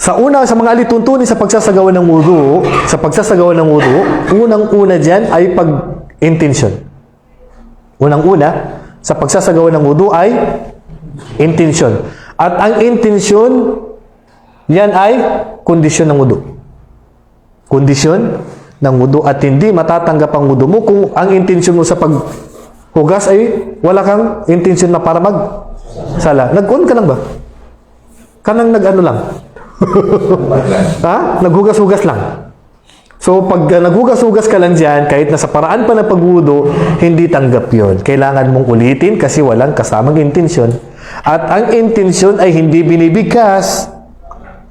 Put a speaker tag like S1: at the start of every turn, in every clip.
S1: Sa una, sa mga alituntunin sa pagsasagawa ng wudu, sa pagsasagawa ng wudu, unang-una dyan ay pag-intention. Unang-una, sa pagsasagawa ng wudu ay intention. At ang intention, yan ay kondisyon ng wudu. Kondisyon ng wudu at hindi matatanggap ang wudu mo kung ang intention mo sa paghugas ay wala kang intention na para mag sala. Nag-on ka lang ba? Kanang nag-ano lang? Ha? Naghugas-hugas lang. So, pag uh, naghugas-hugas ka lang dyan, kahit nasa paraan pa ng pagwudo, hindi tanggap yon. Kailangan mong ulitin kasi walang kasamang intensyon. At ang intensyon ay hindi binibigkas.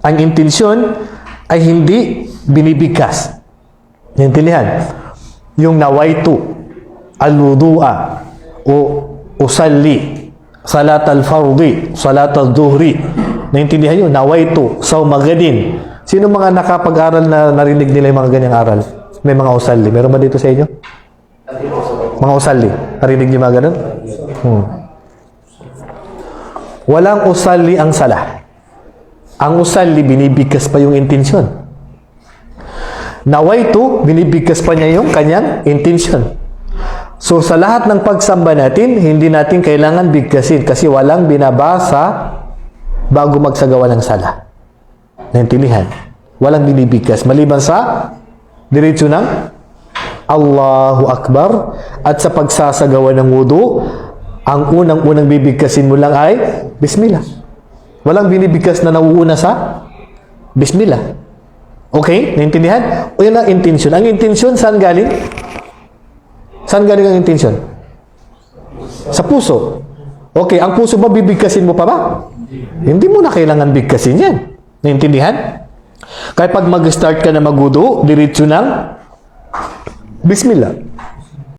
S1: Ang intensyon ay hindi binibigkas. Naintindihan? Yung nawaitu, al-wudu'a, o usalli, salat al-fardi, salat al-duhri. Naintindihan yun? Nawaitu, saumagadin. Sino mga nakapag-aral na narinig nila yung mga ganyang aral? May mga usalli. Meron ba dito sa inyo? Mga usalli. Narinig niyo mga ganun? Hmm. Walang usalli ang sala. Ang usalli, binibigkas pa yung intensyon. Nawaitu, binibigkas pa niya yung kanyang intensyon. So, sa lahat ng pagsamba natin, hindi natin kailangan bigkasin kasi walang binabasa bago magsagawa ng sala. Naintindihan? Walang binibigkas. Maliban sa diretso ng Allahu Akbar at sa pagsasagawa ng wudu, ang unang-unang bibigkasin mo lang ay Bismillah. Walang binibigkas na nauuna sa Bismillah. Okay? Naintindihan? O yun ang intention. Ang intention, saan galing? Saan galing ang intention? Sa puso. Okay, ang puso ba bibigkasin mo pa ba? Hindi mo na kailangan bigkasin yan. Naintindihan? Kaya pag mag-start ka na magudo, diretso ng Bismillah.